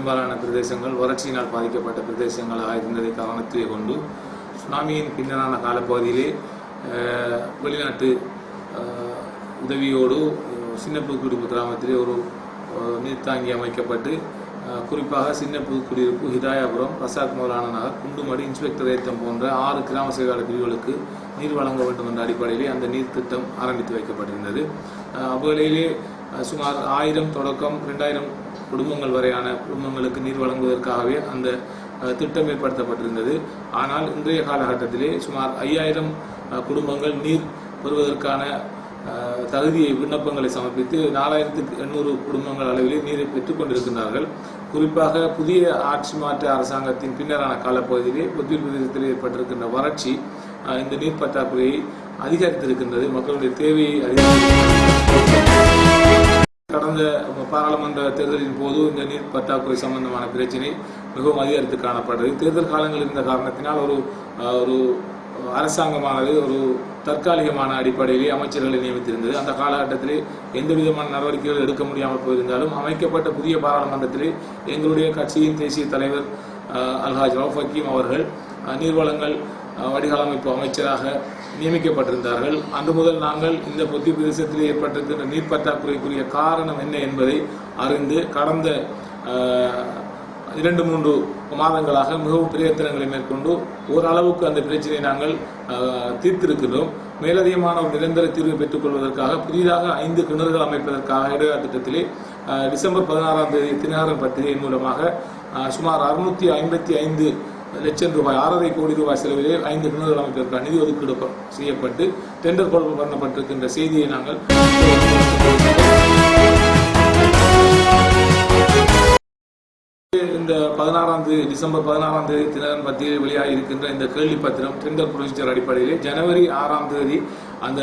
பெரும்பாலான பிரதேசங்கள் வறட்சியினால் பாதிக்கப்பட்ட பிரதேசங்களாக இருந்ததை காரணத்திலே கொண்டு சுனாமியின் பின்னரான காலப்பகுதியிலே வெளிநாட்டு உதவியோடு சின்ன புதுக்குடிப்பு கிராமத்திலே ஒரு நீர்த்தாங்கி அமைக்கப்பட்டு குறிப்பாக சின்ன புதுக்குடியிருப்பு ஹிதாயாபுரம் பிரசாத் மௌலான நகர் குண்டுமடி இன்ஸ்பெக்டரேத்தம் போன்ற ஆறு கிராம சேவையாளர் பிரிவுகளுக்கு நீர் வழங்க வேண்டும் என்ற அடிப்படையிலே அந்த நீர் திட்டம் ஆரம்பித்து வைக்கப்பட்டிருந்தது. அஹ், அவ்வகையிலே சுமார் ஆயிரம் தொடக்கம் ரெண்டாயிரம் குடும்பங்கள் வரையான குடும்பங்களுக்கு நீர் வழங்குவதற்காகவே அந்த திட்டம் ஏற்படுத்தப்பட்டிருந்தது. ஆனால் இன்றைய காலகட்டத்திலே சுமார் ஐயாயிரம் குடும்பங்கள் நீர் பெறுவதற்கான தகுதியை விண்ணப்பங்களை சமர்ப்பித்து நாலாயிரத்துக்கு எண்ணூறு குடும்பங்கள் அளவிலே நீரை பெற்றுக் கொண்டிருக்கின்றார்கள். குறிப்பாக புதிய ஆட்சி மாற்ற அரசாங்கத்தின் பின்னரான காலப்பகுதியிலே புத்திய பிரதேசத்தில் ஏற்பட்டிருக்கின்ற வறட்சி இந்த நீர் பற்றாக்குறையை அதிகரித்திருக்கின்றது. மக்களுடைய தேவையை அதிகரித்து கடந்த பாராளுமன்ற தேர்தலின் போது இந்த நீர் பற்றாக்குறை சம்பந்தமான பிரச்சினை மிகவும் அதிகரித்து காணப்படுறது தேர்தல் காலங்கள் இருந்த காரணத்தினால் ஒரு ஒரு அரசாங்கமானது ஒரு தற்காலிகமான அடிப்படையிலே அமைச்சர்களை நியமித்திருந்தது. அந்த காலகட்டத்திலே எந்த விதமான நடவடிக்கைகள் எடுக்க முடியாமல் போயிருந்தாலும் அமைக்கப்பட்ட புதிய பாராளுமன்றத்திலே எங்களுடைய கட்சியின் தேசிய தலைவர் அல்ஹாஜ் ரவுஃப் ஹக்கீம் அவர்கள் நீர்வளங்கள் அஹ், வடிகால் அமைப்பு அமைச்சராக நியமிக்கப்பட்டிருந்தார்கள். அன்று முதல் நாங்கள் இந்த பொத்தி பிரதேசத்தில் ஏற்பட்டிருக்கின்ற நீர் பற்றாக்குறைக்குரிய காரணம் என்ன என்பதை அறிந்து கடந்த இரண்டு மூன்று மாதங்களாக மிகவும் பிரயத்தனங்களை மேற்கொண்டு ஓரளவுக்கு அந்த பிரச்சனையை நாங்கள் தீர்த்திருக்கிறோம் மேலதிகமான ஒரு நிரந்தர தீர்வு பெற்றுக்கொள்வதற்காக புதிதாக ஐந்து கிணறுகள் அமைப்பதற்காக இடையா திட்டத்திலே டிசம்பர் பதினாறாம் தேதி தினகரன் பத்திரிகை மூலமாக சுமார் அறுநூத்தி ஐம்பத்தி ஐந்து லட்சம் ரூபாய் ஆறரை கோடி ரூபாய் செலவிலே ஐந்து கிணறுகள் அமைப்பதற்கான நிதி ஒதுக்கீடு செய்யப்பட்டு டெண்டர் கொள்கை பண்ணப்பட்டிருக்கின்ற செய்தியை நாங்கள் இந்த பதினாறாம் தேதி டிசம்பர் பதினாறாம் தேதி தினகரன் பத்திரிகை வெளியாகி இருக்கின்ற இந்த கேள்வி பத்திரம் டெண்டர் ப்ரொசீஜர் அடிப்படையிலே ஜனவரி ஆறாம் தேதி அந்த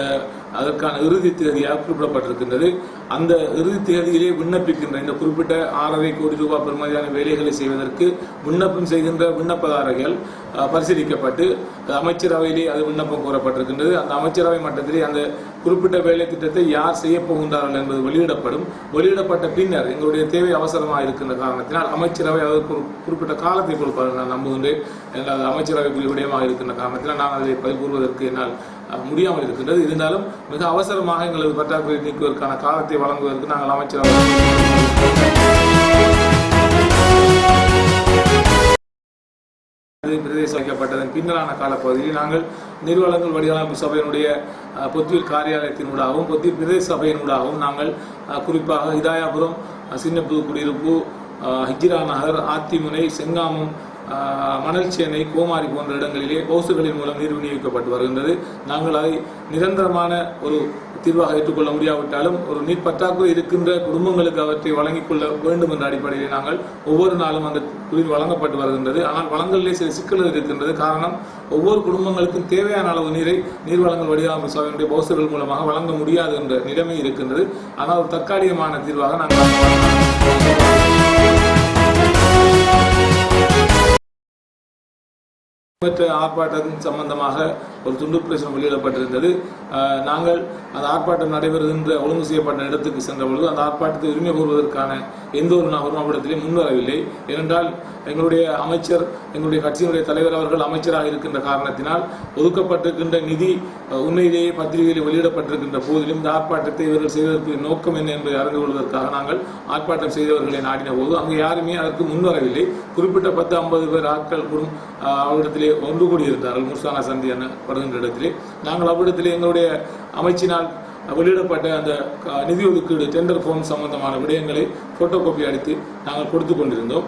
அதற்கான இறுதி தேதியாக குறிப்பிடப்பட்டிருக்கின்றது. அந்த இறுதி தேதியிலே விண்ணப்பிக்கின்ற இந்த குறிப்பிட்ட ஆறரை கோடி ரூபாய் பெறுமதியான வேலைகளை செய்வதற்கு விண்ணப்பம் செய்கின்ற விண்ணப்பதாரர்கள் பரிசீலிக்கப்பட்டு அமைச்சரவையிலே அது விண்ணப்பம் கோரப்பட்டிருக்கின்றது. அந்த அமைச்சரவை மட்டத்திலே அந்த குறிப்பிட்ட வேலை திட்டத்தை யார் செய்ய போகின்றார்கள் என்பது வெளியிடப்படும். வெளியிடப்பட்ட பின்னர் எங்களுடைய தேவை அவசரமாக இருக்கின்ற காரணத்தினால் அமைச்சரவை அதற்கு குறிப்பிட்ட காலத்தை கொடுப்பார்கள் நான் நம்புகின்றேன். ஏனென்றால் அது அமைச்சரவைக்குரிய விடயமாக இருக்கின்ற காரணத்தினால் நான் அதை பதிவுறுவதற்கு என்னால் முடியாமல் முடியாமல் இருக்கின்றது இருந்தாலும் மிக அவசரமாக எங்களது பற்றாக்குறை நீக்குவதற்கான காலத்தை வழங்குவதற்கு நாங்கள் அமைச்சரவை பிரதேச பிரதேசம் வைக்கப்பட்டதன் பின்னரான காலப்பகுதியில் நாங்கள் நிர்வாகங்கள் வடிவமைப்பு சபையினுடைய பொத்துவில் காரியாலயத்தினூடாகவும் பொத்தியில் பிரதேச சபையினூடாகவும் நாங்கள் அஹ், குறிப்பாக ஹிதாயாபுரம் அஹ், சின்னப்புது குடியிருப்பு அஹ், நகர் ஆத்திமுனை செங்காமம் மணல் சென்னை கோமாரி போன்ற இடங்களிலே ஹவுசுகளின் மூலம் நீர் விநியோகிக்கப்பட்டு வருகின்றது. நாங்கள் அதை நிரந்தரமான ஒரு தீர்வாக ஏற்றுக்கொள்ள முடியாவிட்டாலும் ஒரு நீர் பற்றாக்குறை இருக்கின்ற குடும்பங்களுக்கு அவற்றை வழங்கிக் கொள்ள வேண்டும் என்ற அடிப்படையில் நாங்கள் ஒவ்வொரு நாளும் அந்த குளிர் வழங்கப்பட்டு வருகின்றது. ஆனால் வழங்கலிலே சில சிக்கல்கள் இருக்கின்றது. காரணம் ஒவ்வொரு குடும்பங்களுக்கும் தேவையான அளவு நீரை நீர் வழங்கல் வடிவமைப்பு சபையினுடைய பௌசர்கள் மூலமாக வழங்க முடியாது என்ற நிலைமை இருக்கின்றது. ஆனால் ஒரு தற்காலிகமான தீர்வாக நாங்கள் மற்ற ஆர்ப்பாட்டம் சம்பந்தமாக ஒரு துண்டு பிரசுரம் வெளியிடப்பட்டிருந்தது. நாங்கள் அந்த ஆர்ப்பாட்டம் நடைபெறுகின்ற ஒழுங்கு செய்யப்பட்ட இடத்துக்கு சென்ற பொழுது அந்த ஆர்ப்பாட்டத்தை உரிமை கூறுவதற்கான எந்த ஒரு நபரும் முன்வரவில்லை. ஏனென்றால் எங்களுடைய அமைச்சர் எங்களுடைய கட்சியினுடைய தலைவர் அவர்கள் அமைச்சராக இருக்கின்ற காரணத்தினால் ஒதுக்கப்பட்டிருக்கின்ற நிதி உண்மையிலேயே பத்திரிகையில் வெளியிடப்பட்டிருக்கின்ற போதிலும் இந்த ஆர்ப்பாட்டத்தை இவர்கள் செய்வதற்கு நோக்கம் என்ன என்பதை அறிந்து கொள்வதற்காக நாங்கள் ஆர்ப்பாட்டம் செய்தவர்களை நாடின போது அங்கு யாருமே அதற்கு முன்வரவில்லை. குறிப்பிட்ட பத்து ஐம்பது பேர் ஆட்கள் கூட ஒன்று கூடியிருந்தார்கள். முர்சானா சந்தி என படுகின்ற இடத்திலே. நாங்கள் அவ்விடத்திலே எங்களுடைய அமைச்சினால் வெளியிடப்பட்ட அந்த நிதி ஒதுக்கீடு டெண்டர் ஃபார்ம் சம்பந்தமான விடயங்களை போட்டோ காப்பி அடித்து நாங்கள் கொடுத்து கொண்டிருந்தோம்.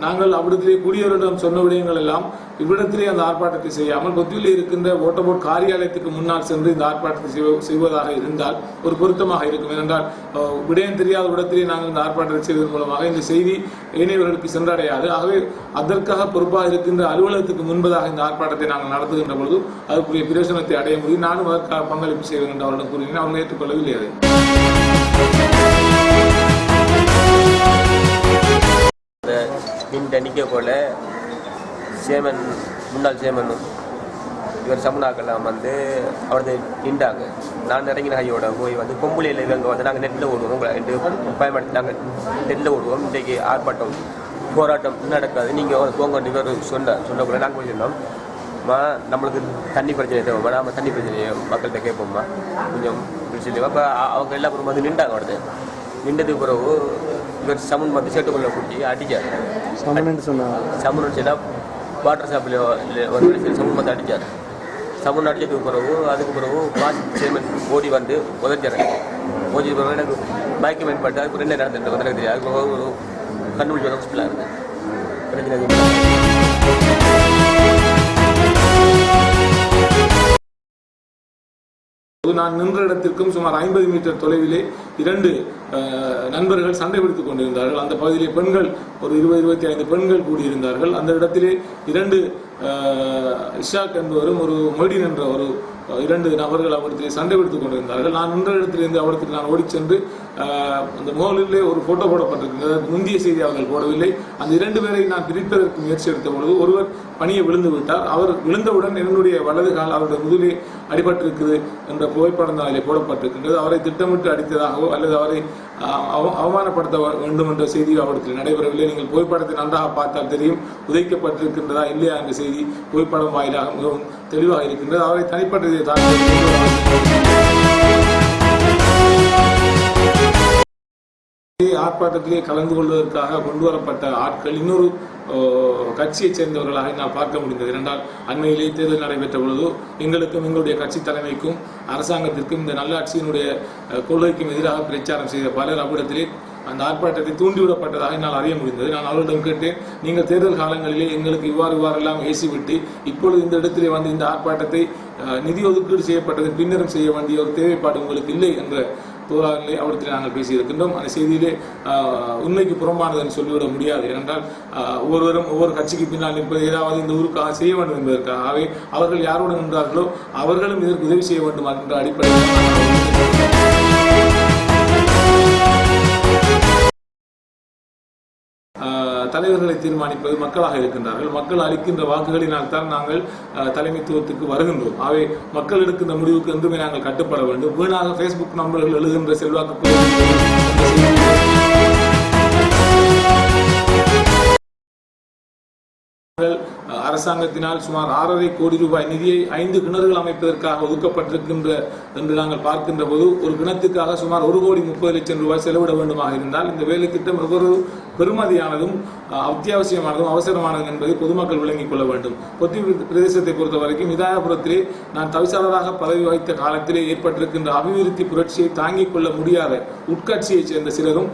நாங்கள் அவ்விடத்திலே கூடியவரிடம் சொன்ன விடயங்கள் எல்லாம் இவ்விடத்திலே அந்த ஆர்ப்பாட்டத்தை செய்யாமல் கொத்தியில் இருக்கின்ற ஓட்டபோட் காரியாலயத்துக்கு முன்னால் சென்று இந்த ஆர்ப்பாட்டத்தை செய்வ- செய்வதாக இருந்தால் ஒரு பொருத்தமாக இருக்கும். ஏனென்றால் விடயம் தெரியாத இடத்திலே நாங்கள் இந்த ஆர்ப்பாட்டத்தை செய்வதன் மூலமாக இந்த செய்தி ஏனையவர்களுக்கு சென்றடையாது. ஆகவே அதற்காக பொறுப்பாக இருக்கின்ற அலுவலகத்துக்கு முன்பதாக இந்த ஆர்ப்பாட்டத்தை நாங்கள் நடத்துகின்ற பொழுது அதற்குரிய பிரயோசனத்தை அடைய முடியும். நானும் அதற்காக பங்களிப்பு செய்வேன் என்று அவரிடம் கூறினேன். அவர்கள் ஏற்றுக்கொள்ளவில்லை அதை. நின்று மின் தணிக்க போல சேமன் முன்னாள் சேமனும் இவர் சமுனாக்கெல்லாம் வந்து அவரது நின்றாங்க. நான் இறங்கின கையோட போய் வந்து பொம்பளையில் இவங்க வந்து நாங்கள் நெட்டில் ஓடுவோம். உங்களை ரெண்டு பயன்படுத்தி நாங்கள் நெட்டில் ஓடுவோம். இன்றைக்கு ஆர்ப்பாட்டம் போராட்டம் நடக்காது. நீங்கள் போங்க இவர் சொன்ன சொன்னக்குள்ள நாங்கள் போய் சொன்னோம். மா நம்மளுக்கு தண்ணி பிரச்சனை தேவைம்மா நாம் தண்ணி பிரச்சனையை மக்கள்கிட்ட கேட்போம்மா. கொஞ்சம் பிரச்சனை அப்போ அவங்க எல்லா பேரும் வந்து நின்றாங்க அவரது. நின்றதுக்கு பிறகு சேட்டுக்குள்ளே கூட்டி அடிச்சார். சமணன்னு சொன்னாங்க சமன் சொன்னா வாட்டர் ஷாப்பில் வந்து சரி சமன் வந்து அடிச்சார். சமன் அடிச்சதுக்கு பிறகு அதுக்கு பிறகு வாஷ் சேர்மன் ஓடி வந்து உதச்சாரு ஓடி பிறகு எனக்கு மயக்க மேம்பட்டு அதுக்கு ரெண்டு நடந்துட்டு எனக்கு தெரியாது. அதுக்கு கண்டுபிடிச்சி ஹாஸ்பிட்டலாக இருக்கு பிரச்சனை நான் நின்ற இடத்திற்கும் சுமார் ஐம்பது மீட்டர் தொலைவிலே இரண்டு நண்பர்கள் சண்டை பிடித்துக் கொண்டிருந்தார்கள். அந்த பகுதியிலே பெண்கள் ஒரு இருபது இருபத்தி ஐந்து பெண்கள் கூடியிருந்தார்கள். அந்த இடத்திலே இரண்டு இஷாக் என்பவரும் ஒரு மொய்டின் என்ற ஒரு இரண்டு நபர்கள் அவரிடத்திலே சண்டை பிடித்துக் கொண்டிருந்தார்கள். நான் நின்ற இடத்திலிருந்து அவரிடத்தில் நான் ஓடிச் சென்று அந்த மோலிலே ஒரு போட்டோ போடப்பட்டிருக்கிறது முந்தைய செய்தி அவர்கள் போடவில்லை. அந்த இரண்டு பேரை நான் பிரிப்பதற்கு முயற்சி எடுத்த பொழுது ஒருவர் பணியை விழுந்து விட்டார். அவர் விழுந்தவுடன் என்னுடைய வலது கால் அவருடைய முதுகிலே அடிபட்டிருக்குது என்ற புகைப்படம் தான் அதிலே போடப்பட்டிருக்கின்றது. அவரை திட்டமிட்டு அடித்ததாகவோ அல்லது அவரை அவ- அவமானப்படுத்த வேண்டும் என்ற செய்தி அவரிடத்தில் நடைபெறவில்லை. நீங்கள் புகைப்படத்தை நன்றாக பார்த்தால் தெரியும் உதைக்கப்பட்டிருக்கின்றதா இல்லையா என்ற செய்தி புகைப்படம் வாயிலாக மிகவும் தெளிவாக இருக்கின்றது. அவரை தனிப்பட்ட ஆர்ப்பாட்டத்திலே கலந்து கொள்வதற்காக கொண்டு வரப்பட்ட ஆட்கள் இன்னொரு கட்சியைச் சேர்ந்தவர்களாக நான் பார்க்க முடிந்தது. என்றால் அண்மையிலே தேர்தல் நடைபெற்ற பொழுது எங்களுக்கும் எங்களுடைய கட்சி தலைமைக்கும் அரசாங்கத்திற்கும் இந்த நல்லாட்சியினுடைய கொள்கைக்கும் எதிராக பிரச்சாரம் செய்த பலர் அவ்விடத்திலே அந்த ஆர்ப்பாட்டத்தை தூண்டிவிடப்பட்டதாக என்னால் அறிய முடிந்தது. நான் அவர்களிடம் கேட்டேன் நீங்கள் தேர்தல் காலங்களிலே எங்களுக்கு இவ்வாறு இவ்வாறெல்லாம் ஏசிவிட்டு இப்பொழுது இந்த இடத்திலே வந்து இந்த ஆர்ப்பாட்டத்தை நிதி ஒதுக்கீடு செய்யப்பட்டது பின்னரும் செய்ய வேண்டிய ஒரு தேவைப்பாடு உங்களுக்கு இல்லை என்ற புகாரிலே அவரிடத்தில் நாங்கள் பேசியிருக்கின்றோம். அந்த செய்தியிலே உண்மைக்கு புறம்பானது என்று சொல்லிவிட முடியாது. ஏனென்றால் ஒவ்வொருவரும் ஒவ்வொரு கட்சிக்கு பின்னால் நிற்பது ஏதாவது இந்த ஊருக்காக செய்ய வேண்டும் என்பதற்காகவே அவர்கள் யாருடன் நின்றார்களோ அவர்களும் இதற்கு உதவி செய்ய வேண்டும் என்ற அடிப்படையில் தலைவர்களை தீர்மானிப்பது மக்களாக இருக்கின்றார்கள். மக்கள் அளிக்கின்ற வாக்குகளினால் தான் நாங்கள் தலைமைத்துவத்துக்கு வருகின்றோம். ஆகவே மக்கள் எடுக்கின்ற முடிவுக்கு என்றுமே நாங்கள் கட்டுப்பட வேண்டும். வீணாக ஃபேஸ்புக் நம்பர்கள் எழுதுகின்ற செல்வாக்கு அஹ் அரசாங்கத்தினால் சுமார் ஆறரை கோடி ரூபாய் நிதியை ஐந்து கிணறுகள் அமைப்பதற்காக ஒதுக்கப்பட்டிருக்கின்ற என்று நாங்கள் பார்க்கின்ற போது ஒரு கிணத்துக்காக சுமார் ஒரு கோடி முப்பது லட்சம் ரூபாய் செலவிட வேண்டுமாக இருந்தால் இந்த வேலை திட்டம் ஒவ்வொரு பெருமதியானதும் அத்தியாவசியமானதும் அவசரமானதும் என்பதை பொதுமக்கள் விளங்கிக் கொள்ள வேண்டும். கொத்தி பிரதேசத்தை பொறுத்த வரைக்கும் இதாயபுரத்திலே நான் தவிசாளராக பதவி வகித்த காலத்திலே ஏற்பட்டிருக்கின்ற அபிவிருத்தி புரட்சியை தாங்கிக் கொள்ள முடியாத உட்கட்சியைச் சேர்ந்த சிலரும்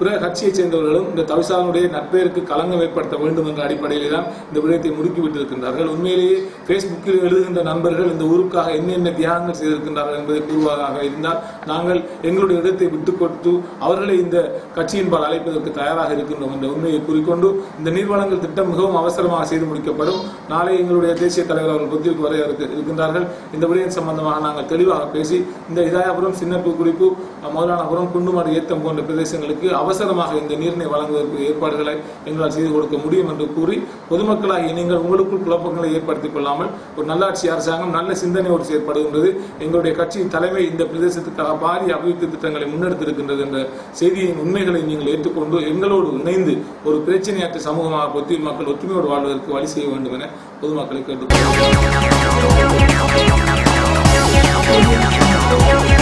பிற கட்சியைச் சேர்ந்தவர்களும் இந்த தவிசாளனுடைய நட்பெயருக்கு களங்கம் ஏற்படுத்த வேண்டும் என்ற அடிப்படையிலே தான் இந்த விடயத்தை முடுக்கிவிட்டிருக்கின்றார்கள். உண்மையிலேயே ஃபேஸ்புக்கில் எழுதுகின்ற நண்பர்கள் இந்த ஊருக்காக என்னென்ன தியாகங்கள் செய்திருக்கின்றார்கள் என்பதை கூறுவதாக இருந்தால் நாங்கள் எங்களுடைய இடத்தை விட்டுக் கொடுத்து அவர்களை இந்த கட்சியின் பால் அழைப்பதற்கு தயாராக இருக்கின்றோம் என்ற உண்மையை கூறிக்கொண்டு இந்த நீர்வளங்கள் திட்டம் மிகவும் அவசரமாக செய்து முடிக்கப்படும். நாளை எங்களுடைய தேசிய தலைவர் அவர்கள் புத்திக்கு வர இருக்கின்றார்கள். இந்த விடயம் சம்பந்தமாக நாங்கள் தெளிவாக பேசி இந்த இதாயபுரம் சின்னப்பு குறிப்பு மதுரானபுரம் குண்டுமாடு ஏத்தம் போன்ற பிரதேசங்களுக்கு அவர் அவசரமாக இந்த நீரினை வழங்குவதற்கு ஏற்பாடுகளை எங்களால் செய்து கொடுக்க முடியும் என்று கூறி பொதுமக்களாகி நீங்கள் உங்களுக்குள் குழப்பங்களை ஏற்படுத்திக் கொள்ளாமல் ஒரு நல்லாட்சி அரசாங்கம் நல்ல சிந்தனை ஒரு செயற்படுகின்றது. எங்களுடைய கட்சியின் தலைமை இந்த பிரதேசத்துக்காக பாரிய அபிவிருத்தி திட்டங்களை முன்னெடுத்திருக்கின்றது என்ற செய்தியின் உண்மைகளை நீங்கள் ஏற்றுக்கொண்டு எங்களோடு இணைந்து ஒரு பிரச்சனையாற்ற சமூகமாக பொத்தியில் மக்கள் ஒற்றுமையோடு வாழ்வதற்கு வழி செய்ய வேண்டும் என பொதுமக்களை கேட்டுக்கொண்டார்